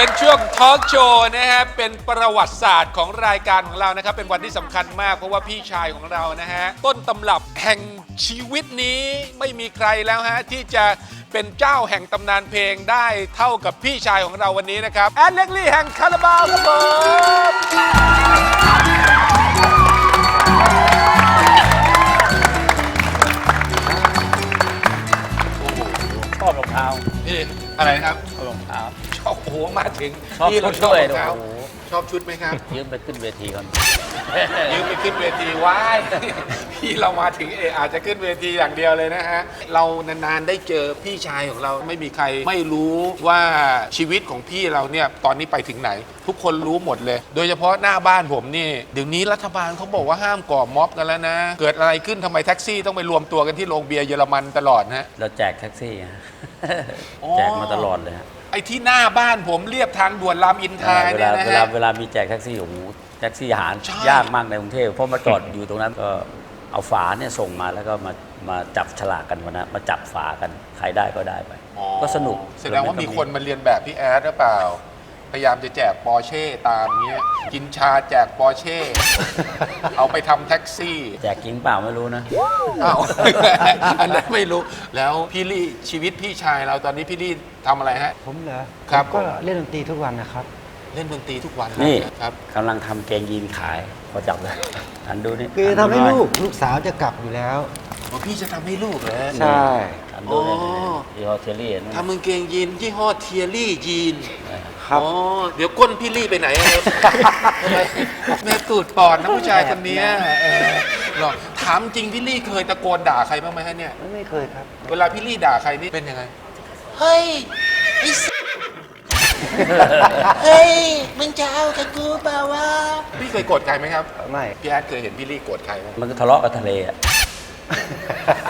เป็นช่วงทอล์กโชว์นะฮะ เป็นประวัติศาสตร์ของรายการของเรานะครับ เป็นวันที่สำคัญมากเพราะว่าพี่ชายของเรานะฮะ ต้นตำรับแห่งชีวิตนี้ไม่มีใครแล้วฮะ ที่จะเป็นเจ้าแห่งตำนานเพลงได้เท่ากับพี่ชายของเราวันนี้นะครับ แอดเล็กลี่แห่งคาราบาวครับผมชอบรองเท้านี่อะไรครับ โอ้โหมาถึงชอบนี่เราชุดชอบด้วยรองเท้าโอ้โห ชอบชุดไหมครับ ยืมไปขึ้นเวทีก่อน ยืมไปขึ้นเวทีว้ายพี่เรามาถึงเอออาจจะขึ้นเวทีอย่างเดียวเลยนะฮะ เรานานๆได้เจอพี่ชายของเราไม่มีใครไม่รู้ว่าชีวิตของพี่เราเนี่ยตอนนี้ไปถึงไหน ทุกคนรู้หมดเลย โดยเฉพาะหน้าบ้านผมนี่เดี๋ยวนี้รัฐบาลเขาบอกว่าห้ามก่อม็อบกันแล้วนะ เกิดอะไรขึ้นทำไมแท็กซี่ต้องไปรวมตัวกันที่โรงเบียร์เยอรมันตลอดนะเราแจกแท็กซี่ฮะอ๋อแจกมาตลอดเลยฮะ ไอ้ที่หน้าบ้านผมเรียบทางด่วนรามอินทราเวเนี่ลายนะเวลาฮะ เวลามีแจกแท็กซี่โอ้โหแท็กซี่หารใช่ ยากมากในกรุงเทพเพราะมาจอดอยู่ตรงนั้นก็เอาฝาเนี่ยส่งมาแล้วก็มามาจับฉลากกันวันนั้นมาจับฝากันใครได้ก็ได้ไป อ๋อก็สนุกแสดงว่ามีคนมาเรียนแบบพี่แอดหรือเปล่า พยายามจะแจกปอร์เช่ตามเงี้ย กินชาแจกปอร์เช่ เอาไปทำแท็กซี่แจกจริงเปล่าไม่รู้นะ อ้าว อันนั้นไม่รู้ แล้วพี่ลี่ชีวิตพี่ชายเราตอนนี้พี่ลี่ทำอะไรฮะ ผมเหรอครับผมก็เล่นดนตรีทุกวันนะครับ เล่นดนตรีทุกวันนี่ ครับ กำลังทำเกงยีนขายพอจับเลยอันดูนี่คือทำให้นดูน่ยลูกลูกสาวจะกลับอยู่แล้ว อ๋อพี่จะทำให้ลูกเหรอ ใช่ อันดูเนี่ยอ๋อยี่ห้อเทอรี่นั่นทำกางเกงยีนยี่ห้อเทียรี่ยีน ครับ อ๋อ เดี๋ยวก้นพี่ลี่ไปไหนอะครับทำไมแม่ตูดปอดนะผู้ชายคนเนี้ยเออหรอถามจริงพี่ลี่เคยตะโกนด่าใครบ้างไหมฮะเนี่ย ไม่เคยครับ เวลาพี่ลี่ด่าใครนี่เป็นยังไง เฮ้ยไอ้สัสเฮ้ย มึงจะเอากับกูเปล่าวะ พี่เคยโกรธใครไหมครับ ไม่ พี่แอดเคยเห็นพี่ลี่โกรธใครไหมมันก็ทะเลาะกับทะเลอะ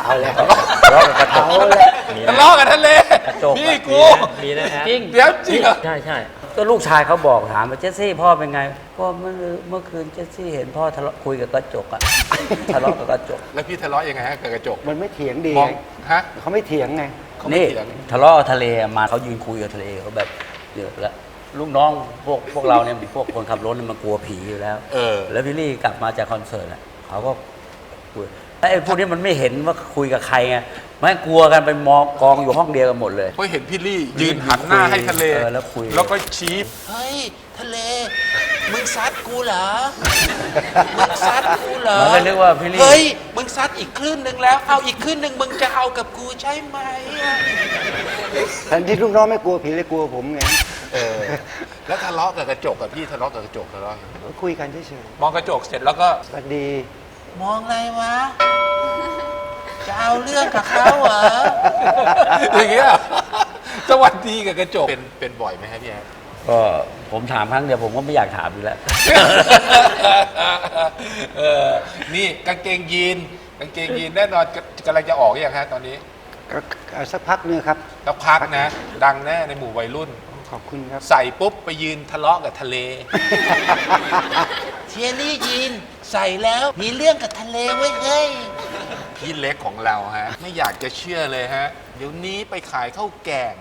เอาแล้วทะเลาะกับกระจกเอาแล้ว ทะเลาะกันทะเล กระจกอะพี่กูมีนะฮะจริง เดี๋ยวจริงเหรอ ใช่ใช่ก็ลูกชายเขาบอกถามว่าเจสซี่พ่อเป็นไงพ่อเมื่อเมื่อคืนเจสซี่เห็นพ่อทะเลาะคุยกับกระจกอะ ทะเลาะกับกระจก แล้วพี่ทะเลาะยังไงฮะกับกระจกมันไม่เถียงดีมองไงฮะเขาไม่เถียงไง เขาไม่นี่เถียงทะเลาะกับทะเลมาเขายืนคุยกับทะเลเขาแบบเยอะแล้วลูกน้องพวกพวกเราเนี่ยพวกคนขับรถเนี่ยมันกลัวผีอยู่แล้วเออ แล้วพี่ลี่กลับมาจากคอนเสิร์ตอะเขาก็คุยแล้วไอ้พวกนี้มันไม่เห็นว่าคุยกับใครไง ไม่งกลัวกันไปมองกองอยู่ห้องเดียวกันหมดเลย เพราะเห็นพี่ลี่ยืนหันหน้าให้ทะเล เออแล้วคุย แล้วก็ชี้เฮ้ย ทะเล มึงซัดกูเหรอ มึงซัดกูเหรอมันก็นึกว่าพี่ลี่ เฮ้ย มึงซัดอีกคลื่นหนึ่งแล้ว เอาอีกคลื่นหนึ่งมึงจะเอากับกูใช่ไหมอะแทนที่ลูกน้องไม่กลัวผีเลยกลัวผมไงเออ แล้วทะเลาะกับกระจกกับพี่ทะเลาะกับกระจกทะเลาะยังไงก็คุยกันเฉยมองกระจกเสร็จแล้วก็ ๆสวัสดี มองอะไรวะ จะเอาเรื่องกับเขาเหรอ อย่างเงี้ยสวัสดีกับกระจก เป็นเป็นบ่อยไหมครับพี่แอดก็ผมถามครั้งเดียวผมก็ไม่อยากถามอีกแล้ว เออนี่กางเกงยีนกางเกงยีนแน่นอนกกำลังจะออกหรือยังฮะตอนนี้ก็เอาสักพักนึงครับสักพักนะ ดังแน่ในหมู่วัยรุ่น ขอบคุณครับ ใส่ปุ๊บไปยืนทะเลาะกับทะเล เทียรี่ยีนใส่แล้วมีเรื่องกับทะเลไว้ยเฮ้ย พี่เล็กของเราฮะ ไม่อยากจะเชื่อเลยฮะ เดี๋ยวนี้ไปขายข้าวแกง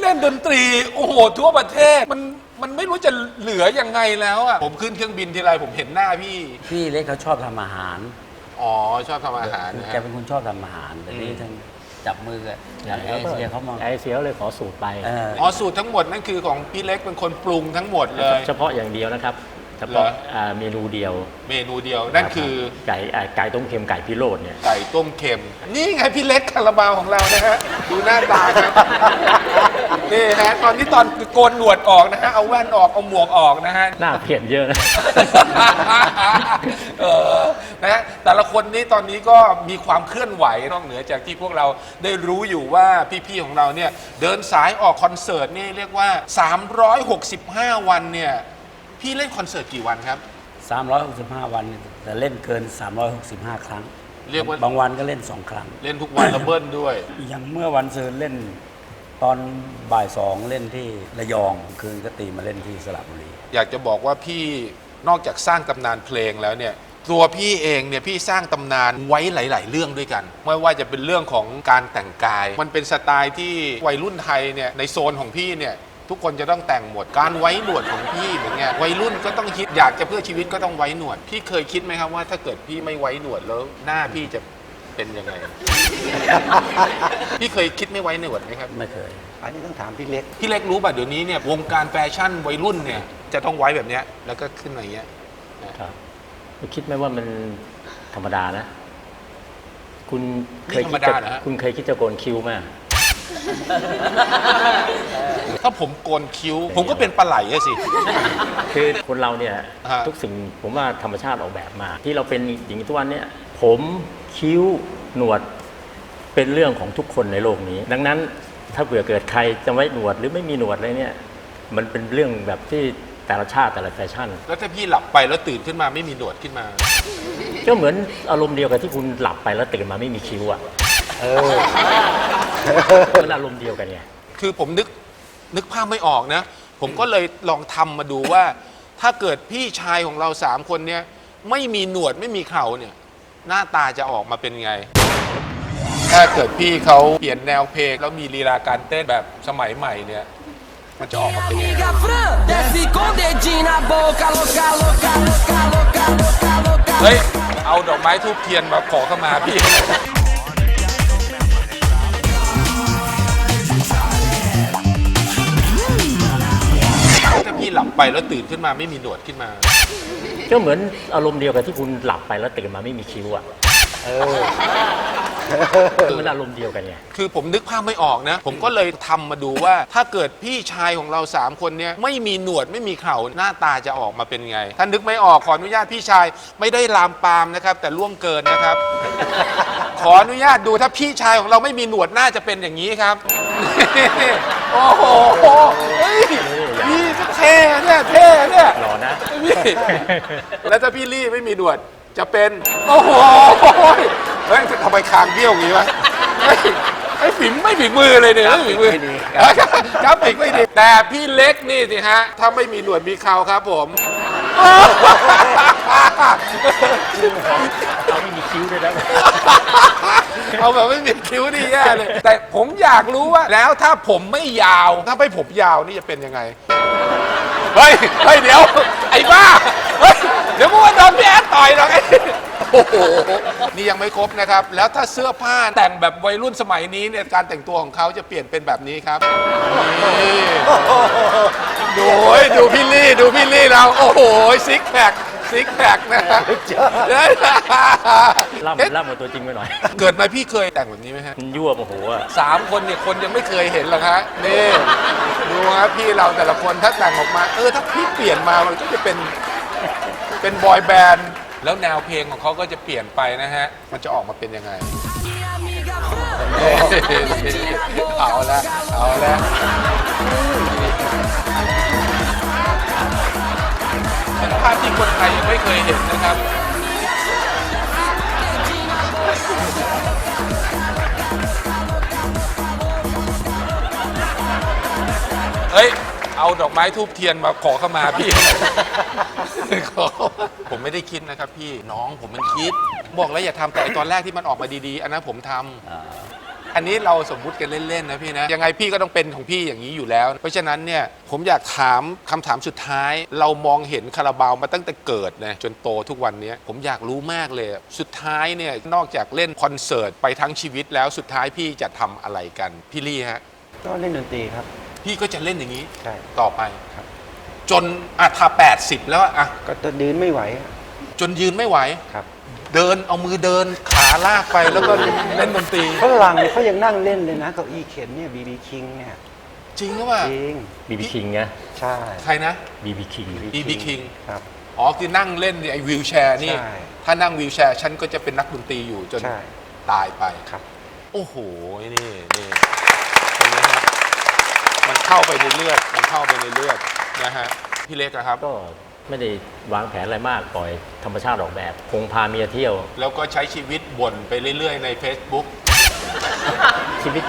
เล่นดนตรี โอ้โห ทั่วประเทศ มันมันไม่รู้จะเหลือยังไงแล้วอะ ผมขึ้นเครื่องบินทีไรผมเห็นหน้าพี่ พี่เล็กเขาชอบทำอาหารอ๋อ ชอบทำอาหารนะแกฮะ เป็นคนชอบทำอาหารแต่นี่อืมทั้งจับมือกันอย่างเอเชียเขามาไอเสียวเลยขอสูตรไป เออ อ๋อ สูตรทั้งหมดนั่นคือของพี่เล็กเป็นคนปรุงทั้งหมดเลย เฉพาะอย่างเดียวนะครับ เฉเหรพาะอ อ่าเมนูเดียวเมนูเดียวนั่นคือไก่อ่าไก่ต้มเค็มไก่พิโรธเนี่ย ไก่ต้มเค็ม นี่ไงพี่เล็กคาราบาวของเรานะฮะดูหน้าตาครับ นี่ฮะตอนนี้ตอนโกนหนวดออกนะฮะเอาแว่นออกเอาหมวกออกนะฮะ หน้าเปลี่ยนเยอะนะ เออนะฮะแต่ละคนนี้ตอนนี้ก็มีความเคลื่อนไหวนอกเหนือจากที่พวกเราได้รู้อยู่ว่าพี่ ๆ ของเราเนี่ย เดินสายออกคอนเสิร์ตนี่เรียกว่า 365 วันเนี่ย พี่เล่นคอนเสิร์ตกี่วันครับ 365 วันแต่เล่นเกิน 365 ครั้งเรียกว่า บางวันก็เล่นสองครั้ง เล่นทุกวันแล้วเบิ้ลด้วย อย่างเมื่อวันซืนเล่นตอนบ่ายสองเล่นที่ระยองคืนก็ตีมาเล่นที่สระบุรี อยากจะบอกว่าพี่นอกจากสร้างตำนานเพลงแล้วเนี่ย ตัวพี่เองเนี่ยพี่สร้างตำนานไว้หลาย ๆ เรื่องด้วยกัน ไม่ว่าจะเป็นเรื่องของการแต่งกาย มันเป็นสไตล์ที่วัยรุ่นไทยเนี่ยในโซนของพี่เนี่ย ทุกคนจะต้องแต่งหมด การไว้หนวดของพี่เหมือนไงวัยรุ่นก็ต้องคิดอยากจะเพื่อชีวิตก็ต้องไว้หนวด พี่เคยคิดไหมครับว่า ถ้าเกิดพี่ไม่ไว้หนวดแล้วหน้าพี่จะเป็นยังไง พี่เคยคิดไม่ไว้หนวดไหมครับ ไม่เคย อันนี้ต้องถามพี่เล็ก พี่เล็กรู้ป่ะเดี๋ยวนี้เนี่ยวงการแฟชั่นวัยรุ่นเนี่ยจะต้องไว้แบบเนี้ยแล้วก็ขึ้นมาอย่างเงี้ย ครับคุณคิดไหมว่ามันธรรมดานะ คุณเคยนี่ธรรมคิดดาจะเหรอฮะ คุณเคยคิดจะโกนคิ้วไหม ถ้าผมโกนคิ้ว ผมก็เป็นปลาไหลอะสิ คือคนเราเนี่ยฮะ ทุกสิ่งผมว่าธรรมชาติออกแบบมา ที่เราเป็นอย่างทุกวันเนี่ยผมคิ้วหนวดเป็นเรื่องของทุกคนในโลกนี้ ดังนั้นถ้าเผื่อเกิดใครจะไว้หนวดหรือไม่มีหนวดอะไรเนี่ยมันเป็นเรื่องแบบที่แต่ละชาติแต่ละแฟชั่น แล้วถ้าพี่หลับไปแล้วตื่นขึ้นมาไม่มีหนวดขึ้นมา ก็เหมือนอารมณ์เดียวกับที่คุณหลับไปแล้วตื่นมาไม่มีคิ้วอะเออมันอารมณ์เดียวกันไง คือผมนึก นึกภาพไม่ออกนะ ผมก็เลยลองทำมาดูว่า ถ้าเกิดพี่ชายของเราสามคนเนี่ยไม่มีหนวดไม่มีเข่าเนี่ย หน้าตาจะออกมาเป็นไง ถ้าเกิดพี่เขาเปลี่ยนแนวเพลงแล้วมีลีลาการเต้นแบบสมัยใหม่เนี่ยมันจะออกมาเป็นยังไง Amiga Fran, desce com dedinho na boca, louca, louca, louca, louca, louca, louca. เฮ้ย เอาดอกไม้ทูบเทียนมาขอเข้ามาพี่ แล้วตื่นขึ้นมาไม่มีหนวดขึ้นมา ก็เหมือนอารมณ์เดียวกับที่คุณหลับไปแล้วตื่นมาไม่มีคิ้วอะเออมันอารมณ์เดียวกันไงคือผมนึกภาพไม่ออกนะ ผมก็เลยทำมาดูว่า ถ้าเกิดพี่ชายของเราสามคนเนี่ยไม่มีหนวดไม่มีเข่าหน้าตาจะออกมาเป็นไงถ้านึกไม่ออกขออนุญาตพี่ชายไม่ได้ลามปามนะครับ แต่ล่วงเกินนะครับ ขออนุญาตดูถ้าพี่ชายของเราไม่มีหนวดน่าจะเป็นอย่างนี้ครับ โอ้โห เฮ้ยนี่ก็เท่เนี่ยเท่เนี่ยหล่อนะพี่แล้วถ้าพี่ลี่ไม่มีหนวดจะเป็น โอ้โหเฮ้ยทำไมคางเบี้ยวอย่างนี้วะเฮ้ยไอ้ฝีมไม่ฝีมือเลยเนี่ยไม่ฝีมือครับฝีไม่ดีแต่พี่เล็กนี่สิฮะ ถ้าไม่มีหนวดมีเขาครับผม เราไม่มีคิ้วด้วยนะ เอาแบบไม่มีคิ้วนี่แย่เลย แต่ผมอยากรู้ว่า แล้วถ้าผมไม่ยาว ถ้าไม่ผมยาวนี่จะเป็นยังไง เฮ้ย เฮ้ย เดี๋ยว ไอ้บ้า เฮ้ย เดี๋ยวมึงว่าโดนพี่แอดต่อยหรอกไอ้โอ้โห นี่ยังไม่ครบนะครับ แล้วถ้าเสื้อผ้าแต่งแบบวัยรุ่นสมัยนี้เนี่ย การแต่งตัวของเขาจะเปลี่ยนเป็นแบบนี้ครับนี่ดูเฮ้ยดูพี่ ลี่ดูพี่ลี่เราโอ้โหซิกแพคซิกแพคนะฮะล่ำล่ำกว่าตัวจริงไปหน่อยเกิดมาพี่เคยแต่งแบบนี้ไหมฮะมันยั่วโมโหอะสามคนเนี่ยคนยังไม่เคยเห็นหรอกฮะนี่ดูครับพี่เราแต่ละคนถ้าแต่งออกมา เออถ้าพี่เปลี่ยนมามันก็จะเป็นเป็นบอยแบนด์แล้วแนวเพลงของเขาก็จะเปลี่ยนไปนะฮะ มันจะออกมาเป็นยังไง Minha amiga Fran, เอาละเอาละ คนไทยยังไม่เคยเห็นนะครับเฮ้ย เอาดอกไม้ทูบเทียนมาขอเข้ามาพี่ ขอผมไม่ได้คิดนะครับพี่น้องผมมันคิด บอกแล้วอย่าทำแต่ไอ้ตอนแรกที่มันออกมาดีๆ อันนั้นผมทำ อ่า อันนี้เราสมมุติกันเล่นๆนะพี่นะยังไงพี่ก็ต้องเป็นของพี่อย่างนี้อยู่แล้ว เพราะฉะนั้นเนี่ยผมอยากถามคำถามสุดท้าย เรามองเห็นคาราบาวมาตั้งแต่เกิดนะจนโตทุกวันเนี้ยผมอยากรู้มากเลยสุดท้ายเนี่ยนอกจากเล่นคอนเสิร์ตไปทั้งชีวิตแล้วสุดท้ายพี่จะทำอะไรกันพี่ลี่ฮะก็เล่นดนตรีครับ พี่ก็จะเล่นอย่างนี้ใช่ ต่อไปครับ จนอะถ้า80 แล้วอะก็จะยืนไม่ไหวอะจนยืนไม่ไหว ครับ เดินเอามือเดินขาลากไปแล้วก็เล่นดนตรีฝรั่งเขายังนั่งเล่นเลยนะเก้าอี้เข็นเนี่ยบีบีคิงเนี่ยจริงหรือเปล่าจริงบีบีคิงไงใช่ใครนะบีบีคิง BB King ครับอ๋อคือนั่งเล่นไอ้วิวแชร์นี่ใช่ถ้านั่งวิวแชร์ฉันก็จะเป็นนักดนตรีอยู่จนใช่ตายไปครับ โอ้โหนี่นี่ตรงนี้ฮะมันเข้าไปในเลือดมันเข้าไปในเลือดนะฮะพี่เล็กอะครับก็ ไม่ได้วางแผนอะไรมากปล่อยธรรมชาติออกแบบ คงพาเมียเที่ยว แล้วก็ใช้ชีวิตบ่นไปเรื่อยๆใน Facebook ชีวิต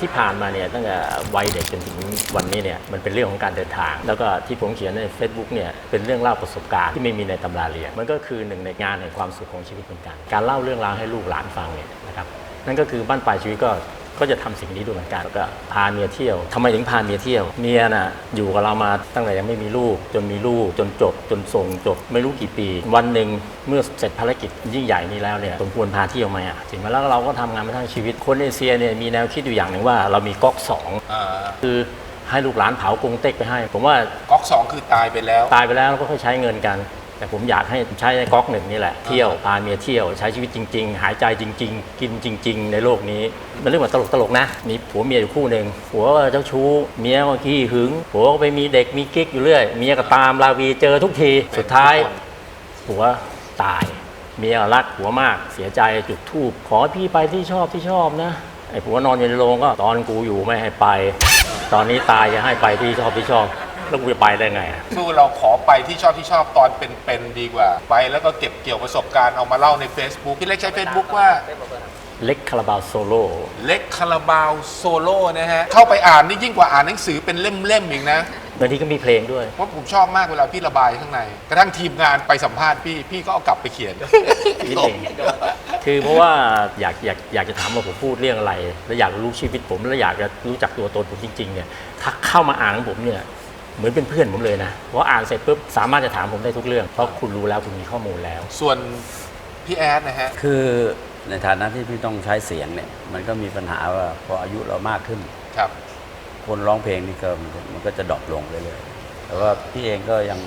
ที่ผ่านมาเนี่ยตั้งแต่วัยเด็กจนถึงวันนี้เนี่ยมันเป็นเรื่องของการเดินทาง แล้วก็ที่ผมเขียนใน Facebook เนี่ยเป็นเรื่องเล่าประสบการณ์ที่ไม่มีในตำราเรียนมันก็คือหนึ่งในงานแห่งความสุขของชีวิตเหมือนกัน การเล่าเรื่องราวให้ลูกหลานฟังเนี่ยนะครับนั่นก็คือบ้านปลายชีวิตก็ ก็จะทำสิ่งนี้ด้วยเหมือนกันแล้วก็พาเมียเที่ยวทำไมถึงพาเมียเที่ยวเมียน่ะอยู่กับเรามาตั้งแต่ยังไม่มีลูก จนมีลูกจนจบ จนส่งจบ ไม่รู้กี่ปี วันหนึ่งเมื่อเสร็จภารกิจยิ่งใหญ่นี้แล้วเนี่ยสมควรพาเที่ยวไหมอะถึงมาแล้วเราก็ทำงานมาทั้งชีวิตคนเอเชียเนี่ยมีแนวคิดอยู่อย่างหนึ่งว่าเรามีก๊อกสองคือให้ลูกหลานเผากงเต็กไปให้ ผมว่าก๊อกสองคือตายไปแล้ว ตายไปแล้วเราก็ค่อยใช้เงินกัน แต่ผมอยากให้ใช้ในก๊อกหนึ่งนี่แหละเที่ยวพาเมียเที่ยวใช้ชีวิตจริง ๆ หายใจจริง ๆ กินจริง ๆ ในโลกนี้มันเรื่องแบบตลกๆนะมีผัวเมียอยู่คู่หนึ่งผัวก็เจ้าชู้เมียก็ขี้หึงผัวก็ไปมีเด็กมีกิ๊กอยู่เรื่อยเมียก็ตามลาวีเจอทุกทีสุดท้ายผัวตาย เมียรักผัวมากเสียใจจุดทูบขอให้พี่ไปที่ชอบที่ชอบนะไอ้ผัวนอนอยู่ในโรงก็ตอนกูอยู่ไม่ให้ไป ตอนนี้ตายจะให้ไปที่ชอบที่ชอบ แล้วกูจะไปได้ไงอะสู้เราขอไปที่ชอบที่ชอบตอนเป็นๆดีกว่า ไปแล้วก็เก็บเกี่ยวประสบการณ์เอามาเล่าใน Facebook พี่เล็กใช้ Facebook ว่า เล็กคาราบาวโซโล่เล็กคาราบาวโซโล่นะฮะ เข้าไปอ่านนี่ยิ่งกว่าอ่านหนังสือเป็นเล่มๆอีกนะบางทีก็มีเพลงด้วย เพราะผมชอบมากเวลาพี่ระบายข้างใน กระทั่งทีมงานไปสัมภาษณ์พี่พี่ก็เอากลับไปเขียน นิดหนึ่ง คือเพราะว่าอยากอยากอยากจะถามว่าผมพูดเรื่องอะไร แล้วอยากรู้ชีวิตผม แล้วอยากจะรู้จักตัวตนผมจริงๆเนี่ยถ้าเข้ามาอ่านของผมเนี่ย เหมือนเป็นเพื่อนผมเลยนะเพราะอ่านเสร็จปุ๊บสามารถจะถามผมได้ทุกเรื่อง เพราะคุณรู้แล้วคุณมีข้อมูลแล้ว ส่วนพี่แอดนะฮะ คือในฐานะที่พี่ต้องใช้เสียงเนี่ย มันก็มีปัญหาว่าพออายุเรามากขึ้น ครับ คนร้องเพลงนี่ก็มันก็มันก็จะดรอปลงเรื่อยๆแต่ว่าพี่เองก็ยัง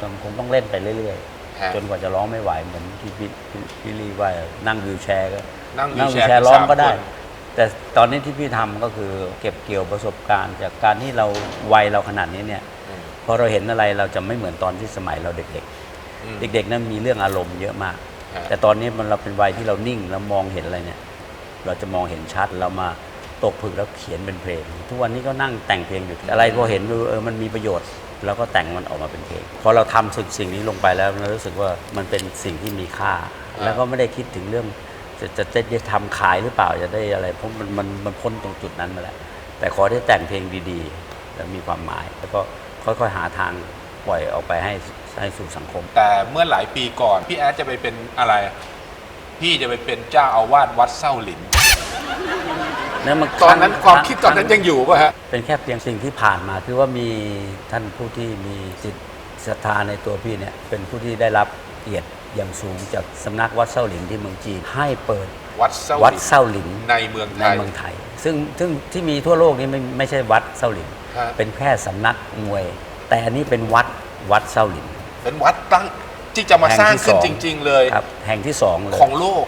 ยังคงต้องเล่นไปเรื่อยฮะ ๆ จนกว่าจะร้องไม่ไหวเหมือนที่พี่พี่พี่ลีว่านั่งวิวแชร์ก็นั่งวีนั่ลงแชวิวร์แชร์ร้องก็ได้ สามคน แต่ตอนนี้ที่พี่ทำก็คือเก็บเกี่ยวประสบการณ์ จากการที่เราวัยเราขนาดนี้เนี่ยอืมพอเราเห็นอะไรเราจะไม่เหมือนตอนที่สมัยเราเด็กอืมๆเด็กๆนั้นมีเรื่องอารมณ์เยอะมากฮะแต่ตอนนี้มันเราเป็นวัยที่เรานิ่งแล้วมองเห็นอะไรเนี่ย เราจะมองเห็นชัดเรามาตกผลึกแล้วเขียนเป็นเพลง ทุกวันนี้ก็นั่งแต่งเพลงอยู่อะไรพอเห็นเออมันมีประโยชน์เราก็แต่งมันออกมาเป็นเพลงพอเราทำสิ่งสิ่งนี้ลงไปแล้วเรารู้สึกว่ามันเป็นสิ่งที่มีค่า แล้วก็ไม่ได้คิดถึงเรื่อง จะจะจะจะทำขายหรือเปล่าจะได้อะไรเพราะมันมันมันพ้นตรงจุดนั้นมาแล้ว แต่ขอได้แต่งเพลงดีๆ แล้วมีความหมาย แล้วก็ค่อยๆหาทางปล่อยออกไปให้ให้สู่สังคม แต่เมื่อหลายปีก่อน พี่แอดจะไปเป็นอะไร พี่จะไปเป็นเจ้าอาวาสวัดเส้าหลิน แล้วมันตอนนั้นความคิดตอนนั้นยังอยู่ป่ะฮะ เป็นแค่เพียงสิ่งที่ผ่านมาคือว่ามีท่านผู้ที่มีจิตศรัทธาในตัวพี่เนี่ยเป็นผู้ที่ได้รับเกียรติ อย่างสูงจากสำนักวัดเส้าหลินที่เมืองจีนให้เปิดวัดเส้าหวัดลินเส้าหลินในเมืองไทในย เมืองไทย ซึ่งซึ่งที่มีทั่วโลกนี้ไม่ไม่ใช่วัดเส้าหลิน ฮะ เป็นแค่สำนักมวย แต่อันนี้เป็นวัดวัดเส้าหลิน เป็นวัดตั้งที่จะมาสร้างขึ้นแห่จที่สอริง ๆ เลยครับแห่งที่สองเลยของโลก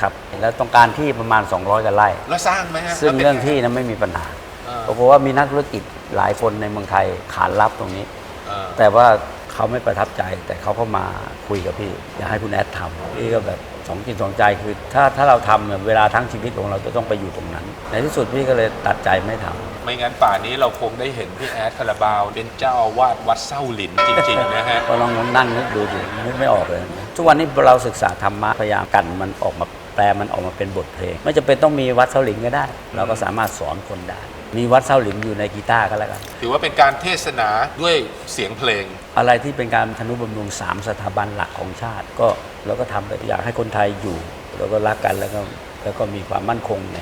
ครับแล้วต้องการที่ประมาณ 200กันไร่ แล้วสร้างไหมฮะซึ่งแล้วป็น เรื่องที่นั้นไม่มีปัญหาอ่า ปรากฏว่ามีนักธุรกิจหลายคนในเมืองไทยขานรับตรงนี้ เออแต่ว่า เขาไม่ประทับใจ แต่เขาก็มาคุยกับพี่ อยากให้คุณแอดทำพี่ก็แบบสองจิตสองใจคือ ถ้าถ้าเราทำเนี่ยเวลาทั้งชีวิตของเราจะต้องไปอยู่ตรงนั้น ในที่สุดพี่ก็เลยตัดใจไม่ทำไม่งั้นป่านนี้เราคงได้เห็นพี่แอดคาราบาวเป็นเจ้าอาวาสวัดเส้าหลินจริง ๆ นะฮะ ก็ลองนั่งนึกดูสินึกไม่ออกเลยทุกวันนี้เราศึกษาธรรมะพยายามกันมันออกมาแปลมันออกมาเป็นบทเพลง ไม่จำเป็นต้องมีวัดเสาหลินก็ได้ เราก็สามารถสอนคนได้ มีวัดเสาหลินอยู่ในกีตาร์ก็แล้วกัน ถือว่าเป็นการเทศนาด้วยเสียงเพลง อะไรที่เป็นการทนุบำรุงสามสถาบันหลักของชาติ ก็เราก็ทำไปอยากให้คนไทยอยู่ แล้วก็รักกันแล้วก็แล้วก็มีความมั่นคงใน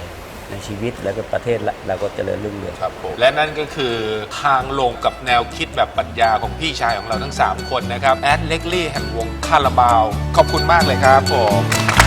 ในชีวิตแล้วก็ประเทศและเราก็เจริญรุ่งเรืองครับผมและนั่นก็คือทางลงกับแนวคิดแบบปรัชญาของพี่ชายของเราทั้ง 3 คนนะครับ แอดเล็กลี่แห่งวงคาราบาว ขอบคุณมากเลยครับผม